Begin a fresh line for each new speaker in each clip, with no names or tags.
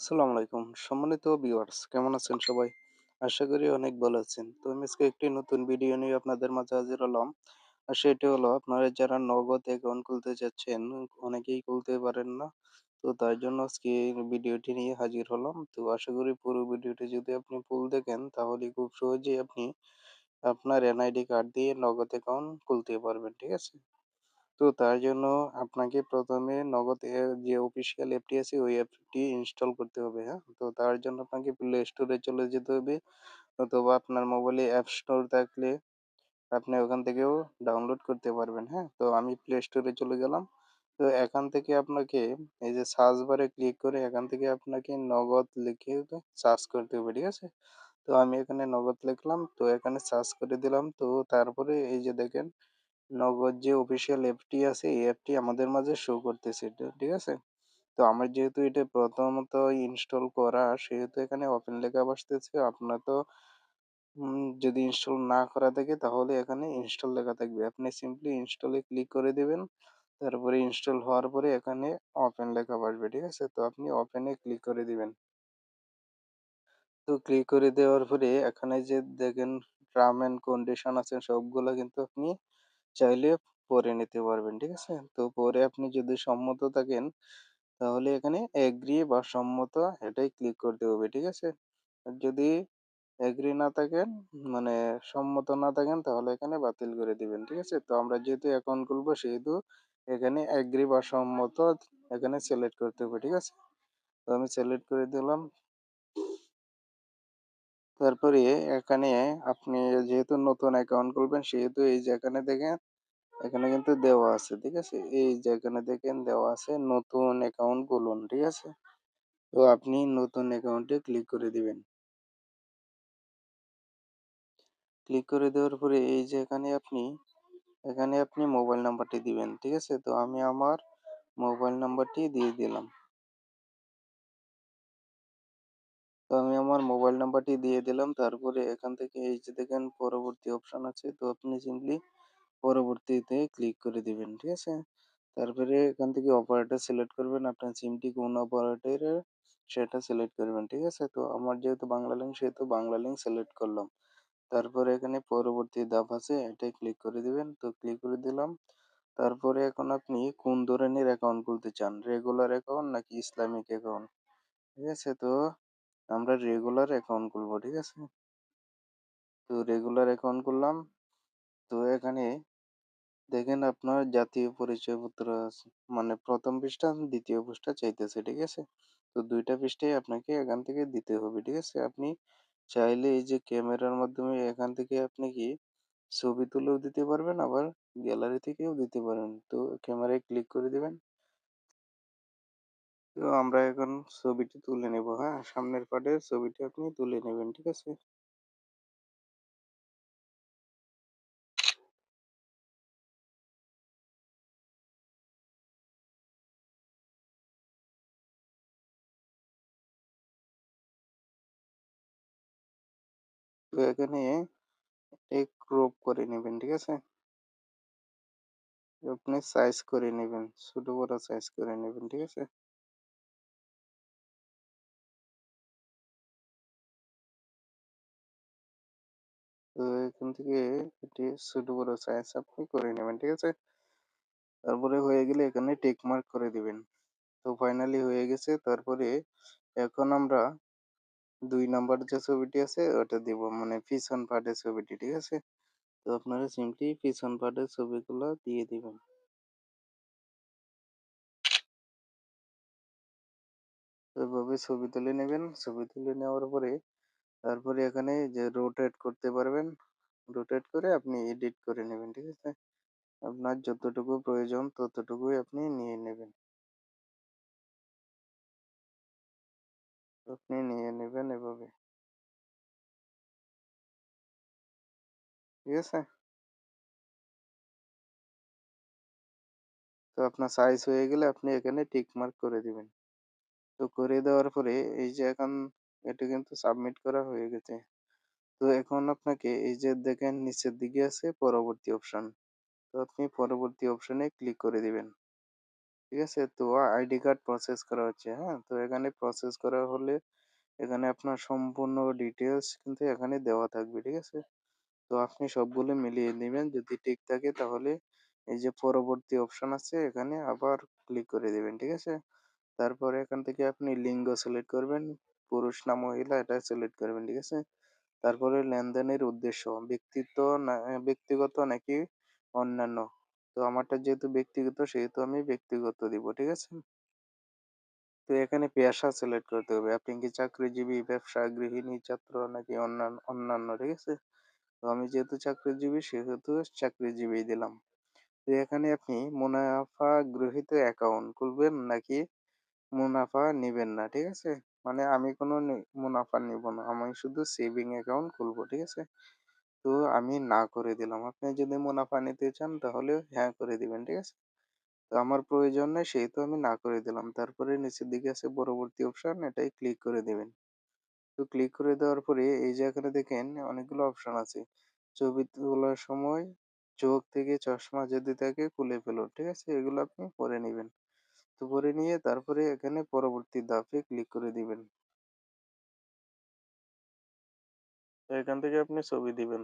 আসসালামু আলাইকুম। সম্মানিত ভিউয়ার্স কেমন আছেন সবাই? আশা করি অনেক ভালো আছেন। তো আমি আজকে একটি নতুন ভিডিও নিয়ে আপনাদের মাঝে হাজির হলাম। আর সেটি হলো, আপনারা যারা নগদ অ্যাকাউন্ট খুলতে যাচ্ছেন অনেকেই খুলতে পারেন না। তো তার জন্য আজকে ভিডিওটি নিয়ে হাজির হলাম। তো আশা করি পুরো ভিডিওটি যদি আপনি ফুল দেখেন, তাহলে খুব সহজেই আপনি আপনার এনআইডি কার্ড দিয়ে নগদ অ্যাকাউন্ট খুলতে পারবেন, ঠিক আছে? তো তার জন্য আপনাকে প্রথমে নগদ যে অফিসিয়াল অ্যাপটি আছে ওই অ্যাপটি ইনস্টল করতে হবে হ্যাঁ? তো তার জন্য আপনাকে প্লে স্টোরে চলে যেতে হবে। অথবা আপনার মোবাইলে অ্যাপ স্টোর থাকলে আপনি ওখান থেকেও ডাউনলোড করতে পারবেন হ্যাঁ? তো আমি প্লে স্টোরে চলে গেলাম। তো এখান থেকে আপনাকে এই যে সার্চ বারে ক্লিক করে এখান থেকে আপনাকে নগদ লিখে সার্চ করতে হবে, ঠিক আছে? তো আমি এখানে নগদ লিখলাম, তো এখানে সার্চ করে দিলাম। তো তারপরে এই যে দেখেন নগদ যে অফিসিয়াল অ্যাপটি আছে, এই অ্যাপটি আমাদের মাঝে শো করতেছে এটা ঠিক আছে? তো আমার যেহেতু এটা প্রথমত ইনস্টল করা, সেহেতু এখানে ওপেন লেখা বসতেছে, আপনার তো যদি ইনস্টল না করা থাকে, তাহলে এখানে ইনস্টল লেখা থাকবে। আপনি সিম্পলি ইনস্টলে ক্লিক করে দিবেন, তারপরে ইনস্টল হওয়ার পরে এখানে ওপেন লেখা বসবে, ঠিক আছে? তো আপনি ওপেনে ক্লিক করে দিবেন। তো ক্লিক করে দেওয়ার পরে এখানে যে দেখেন টার্ম এন্ড কন্ডিশন আছে, সবগুলো কিন্তু আপনি চাইলে পরে নিতে পারবেন, ঠিক আছে? তো পরে আপনি যদি সম্মত থাকেন, তাহলে এখানে এগ্রি বা সম্মত এটাই ক্লিক করতে হবে, ঠিক আছে? যদি এগ্রি না থাকেন মানে সম্মত না থাকেন, তাহলে এখানে বাতিল করে দিবেন, ঠিক আছে? তো আমরা যেহেতু অ্যাকাউন্ট খুলবো, সেহেতু এখানে এগ্রি বা সম্মত এখানে সিলেক্ট করতে হবে, ঠিক আছে? তো আমি সিলেক্ট করে দিলাম। তারপরে এখানে আপনি যেহেতু নতুন অ্যাকাউন্ট খুলবেন, সেহেতু এই যে এখানে দেখেন এখানে কিন্তু দেওয়া আছে, ঠিক আছে? এই যে এখানে দেখেন দেওয়া আছে নতুন অ্যাকাউন্ট খুলুন, ঠিক আছে? তো আপনি নতুন অ্যাকাউন্টে ক্লিক করে দিবেন। ক্লিক করে দেওয়ার পরে এই যে এখানে আপনি এখানে আপনি মোবাইল নাম্বারটি দিবেন, ঠিক আছে? তো আমি আমার মোবাইল নাম্বারটি দিয়ে দিলাম। তো আমি আমার মোবাইল নাম্বারটি দিয়ে দিলাম, তারপরে এখান থেকে এই যে দেখেন পরবর্তী অপশন আছে, তো আপনি সিম্পলি পরবর্তীতে ক্লিক করে দিবেন, ঠিক আছে? তারপরে এখান থেকে অপারেটর সিলেক্ট করবেন, আপনার সিমটি কোন অপারেটরের সেটা সিলেক্ট করবেন, ঠিক আছে? তো আমার যেহেতু বাংলা লিঙ্ক সেহেতু বাংলা লিঙ্ক সিলেক্ট করলাম। তারপরে এখানে পরবর্তী ধাপ আছে, এটাই ক্লিক করে দিবেন। তো ক্লিক করে দিলাম। তারপরে এখন আপনি কোন ধরনের অ্যাকাউন্ট খুলতে চান? রেগুলার অ্যাকাউন্ট নাকি ইসলামিক অ্যাকাউন্ট ঠিক আছে? তো আমরা রেগুলার অ্যাকাউন্ট খুলবো, ঠিক আছে? তো রেগুলার অ্যাকাউন্ট করলাম তো এখানে দেখেন আপনার জাতীয় পরিচয়পত্র আছে। মানে প্রথম পৃষ্ঠা, দ্বিতীয় পৃষ্ঠা চাইতেছে, ঠিক আছে? তো দুইটা পৃষ্ঠাই আপনাকে এখান থেকে দিতে হবে, ঠিক আছে? আপনি চাইলে এই যে ক্যামেরার মাধ্যমে এখান থেকে আপনি কি ছবি তুলেও দিতে পারবেন, আবার গ্যালারি থেকেও দিতে পারেন। তো ক্যামেরায় ক্লিক করে দিবেন। তো আমরা এখন ছবিটি তুলে নেব হ্যাঁ? সামনের পার্টের ছবিটি আপনি তুলে নেবেন, ঠিক আছে? তো এখানে এক ক্রপ করে নেবেন, ঠিক আছে? আপনি সাইজ করে নেবেন, ছোট বড় সাইজ করে নেবেন, ঠিক আছে? তো এখান থেকে এটি ছোট বড় সাইজ আপনি করে নেবেন, ঠিক আছে? তারপরে হয়ে গেলে এখানে টিক মার্ক করে দিবেন। তো ফাইনালি হয়ে গেছে, তারপরে এখন আমরা দুই নাম্বার যে ছবিটি আছে, ওটা দিব মানে পিছন পার্টের ছবিটি, ঠিক আছে? তো আপনারা সিম্পলি পিছন পার্টের ছবিগুলো দিয়ে দিবেন। এভাবে ছবি তুলে নেবেন। ছবি তুলে নেওয়ার পরে, তারপরে এখানে যে রোটেট করতে পারবেন রোটেট করে আপনি এডিট করে নেবেন, ঠিক আছে? আপনার যতটুকু প্রয়োজন, ততটুকুই আপনি নিয়ে নেবেন। আপনি নিয়ে নেবেন এভাবে। ঠিক আছে? তো আপনার সাইজ হয়ে গেলে আপনি এখানে টিক মার্ক করে দিবেন। তো করে দেওয়ার পরে এই যে এখন এটা কিন্তু সাবমিট করা হয়ে গেছে। তো এখন আপনাকে এই যে দেখেন নিচের দিকে আছে পরবর্তী অপশন তো আপনি পরবর্তী অপশনে ক্লিক করে দিবেন। ঠিক আছে? তো আইডি কার্ড প্রসেস করা হচ্ছে, হ্যাঁ? তো এখানে প্রসেস করা হলে এখানে আপনার সম্পূর্ণ ডিটেইলস কিন্তু এখানে দেওয়া থাকবে, ঠিক আছে? তো আপনি সবগুলো মিলিয়ে নিবেন। যদি ঠিক থাকে তাহলে এই যে পরবর্তী অপশন আছে এখানে আবার ক্লিক করে দিবেন, ঠিক আছে? তারপরে এখান থেকে আপনি লিঙ্গ সিলেক্ট করবেন। পুরুষ না মহিলা এটা সিলেক্ট করবেন, ঠিক আছে? তারপরে লেনদেনের উদ্দেশ্য ব্যক্তিত্ব না ব্যক্তিগত নাকি অন্যান্য। তো আমারটা যেহেতু ব্যক্তিগত সেহেতু আমি ব্যক্তিগত দিব, ঠিক আছে? তো এখানে পেশা সিলেক্ট করতে হবে। আপনি কি চাকরিজীবী, ব্যবসা, গৃহিণী, ছাত্র নাকি অন্যান্য অন্যান্য, ঠিক আছে? তো আমি যেহেতু চাকরিজীবী সেহেতু চাকরিজীবী দিলাম। তো এখানে আপনি মুনাফা গৃহীত অ্যাকাউন্ট খুলবেন নাকি মুনাফা নিবেন না, ঠিক আছে? মানে আমি কোনো মুনাফা নিব না। আমি শুধু সেভিং অ্যাকাউন্ট খুলবো, ঠিক আছে? তো আমি না করে দিলাম। আপনি যদি মুনাফা নিতে চান তাহলে হ্যাঁ করে দিবেন, ঠিক আছে? তো আমার প্রয়োজন নেই সেহেতু আমি না করে দিলাম। তারপরে নিচের দিকে আছে পরবর্তী অপশন এটাই ক্লিক করে দিবেন। তো ক্লিক করে দেওয়ার পরে এই যে এখানে দেখেন অনেকগুলো অপশন আছে। ছবি তোলার সময় চোখ থেকে চশমা যদি থাকে খুলে ফেলো ঠিক আছে? এগুলো আপনি পরে নিবেন। তো পরে নিয়ে তারপরে এখানে পরবর্তী ধাপে ক্লিক করে দিবেন। তো এখান থেকে আপনি ছবি দিবেন।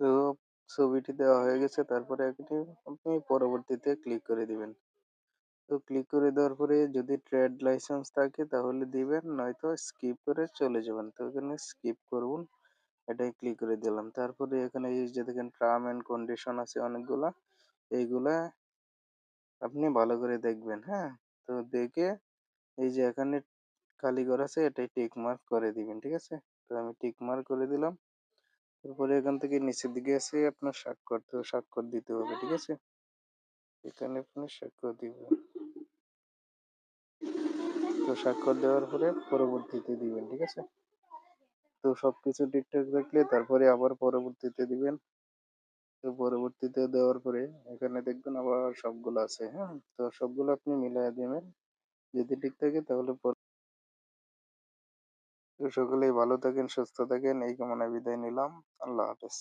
তো ছবিটি দেওয়া হয়ে গেছে, তারপরে আপনি পরবর্তীতে ক্লিক করে দিবেন। তো ক্লিক করে দেওয়ার পরে যদি ট্রেড লাইসেন্স থাকে তাহলে দিবেন নয়তো স্কিপ করে চলে যাবেন। তো এখানে স্কিপ করুন। এটাই ক্লিক করে দিলাম। তারপরে এখানে এই যে দেখেন টার্ম এন্ড কন্ডিশন আছে অনেকগুলা। এইগুলা আপনি ভালো করে দেখবেন, হ্যাঁ? তো দেখে এই যে এখানে খালি ঘর আছে এটাই টিক মার্ক করে দিবেন, ঠিক আছে? তো আমি টিক মার্ক করে দিলাম। তারপরে এখান থেকে নিচের দিকে আছে আপনার স্বাক্ষর, তো স্বাক্ষর দিতে হবে, ঠিক আছে? এখানে আপনি স্বাক্ষর দিবেন। তো স্বাক্ষর দেওয়ার পরে পরবর্তীতে দিবেন, ঠিক আছে? তো সবকিছু ঠিকঠাক থাকলে তারপরে আবার পরবর্তীতে দিবেন। তো পরবর্তীতে দেওয়ার পরে এখানে দেখবেন আবার সবগুলো আছে, হ্যাঁ? তো সবগুলো আপনি মিলাইয়া দিবেন। যদি ঠিক থাকে তাহলে সকলেই ভালো থাকেন, সুস্থ থাকেন এই কামনায় বিদায় নিলাম। আল্লাহ হাফেজ।